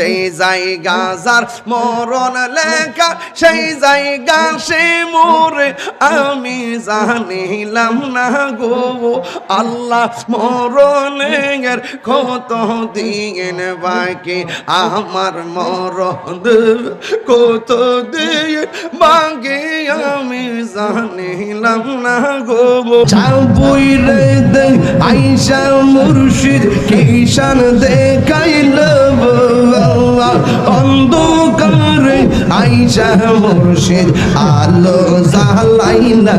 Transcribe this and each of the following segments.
সেই জায়গা যার মরণ লেখা, সেই জায়গা সে মোরে, আমি জানিলাম না গো। আল্লাহ মরণের কত দিন বাকি, আমার মরণ কত দিন বাকি, আমি জানিলাম না গো। চাবুই রে দে আইসা মুর্শিদ, কিষান দেখাইল আইসা মুর্শিদ, আলো জালাইলা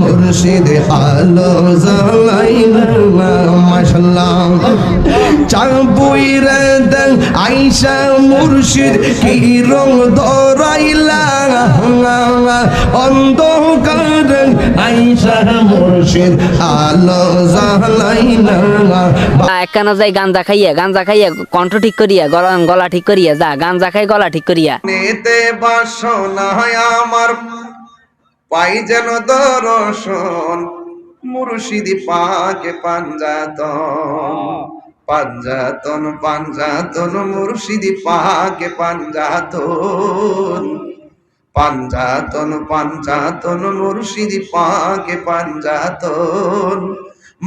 মুর্শিদ, আলো জালাইলা মাশাল্লাহ চাবুই রে দে আইসা মুর্শিদ, কি রং ধরাইলা অন্ধকারে আইসা মুর্শিদ। আলো জালাইলা একখানা যাই গাঞ্জা খাইয়া গাঞ্জা খাইয়া কণ্ঠ ঠিক করিয়া গলা গলা ঠিক করিয়া যা গাঞ্জা খাই গলা ঠিক করিয়া। নেতে বাসনায় আমার পাই যেন দর্শন মুর্শিদি পাকে পাঞ্জাতন পাঞ্জাতন পাঞ্জাতন মুর্শিদি পাকে পাঞ্জাতন। পাঞ্জাতন পাঞ্জাতন মুর্শিদি পাকে পাঞ্জাতন।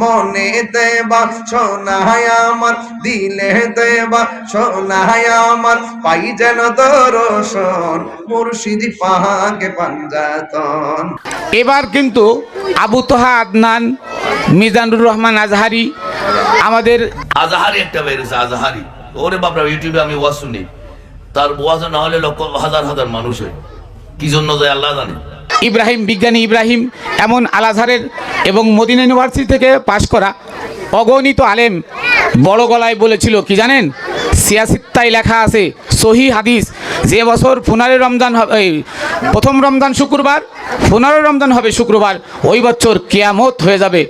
মনে দেবা সোনায় আমার দিলে দেবা সোনায় আমার পাই যেন দর্শন মুর্শিদি পাকে পাঞ্জাতন। এবার কিন্তু আবু তোহা আদনান মিজানুর রহমান আজহারি আমাদের আজাহারি একটা বেরিয়েছে আজাহারি। ওরে বাপরা ইউটিউবে আমি ওয়াজ শুনি। তার ওয়াজ না হলে লক্ষ হাজার হাজার মানুষ হয়। কি জন্য যায় আল্লাহ জানে? ইব্রাহিম বিজ্ঞানী ইব্রাহিম এমন আল আজহারের এবং মদিনা ইউনিভার্সিটি থেকে পাশ করা অগণিত আলেম বড় গলায় বলেছিল কি জানেন? সিয়াসিত্তায় লেখা আছে সহি হাদিস যে বছর পনেরো রমজান হবে প্রথম রমজান শুক্রবার পনেরো রমজান হবে শুক্রবার ওই বছর কেয়ামত হয়ে যাবে।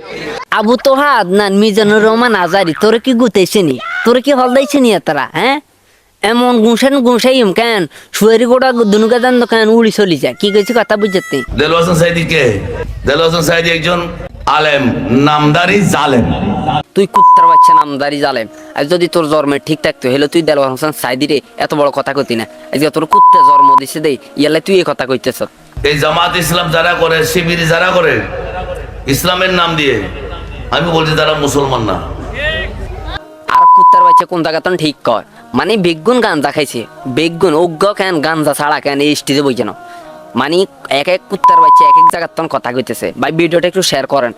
আবু তোহা আদনান মিজানুর রহমান আজারি তোরে কি গুতেছে নি তোরে কি হল দাইছে নি তারা হ্যাঁ? এমন গুঁসান গুঁসাইম কেন? শুয়ারি গোটা দুনুকা দান কেন উড়ি চলি যায়? কি কইছি কথা বুঝতে? দেল হাসান সাইদি কে দেল হাসান সাইদি একজন আলেম নামদারি জালেম। তুই কুত্তার বাচ্চা নামদারি জালেম। আর যদি তোর জন্মে ঠিক থাকতো হলে তুই দেলোয়ার হোসেন সাইদিরে এত বড় কথা কইতি না। আজকে তোর কুত্তে জন্ম দিছে দেই ইয়ালে তুই এই কথা কইতেছ। এই জামাত ইসলাম যারা করে শিবির যারা করে ইসলামের নাম দিয়ে আমি বলছি তারা মুসলমান না। কুত্তার বাচ্চা কোন জায়গা তখন ঠিক কর মানে বেগুন গান দেখাইছে বেগুন অজ্ঞ কেন, গাঞ্জা, ছাড়া কেন, এই স্টেজে বই কেন মানে এক এক কুত্তার বাচ্চা এক এক জায়গার তখন কথা কইতেছে। ভাই, ভিডিওটা একটু শেয়ার করেন।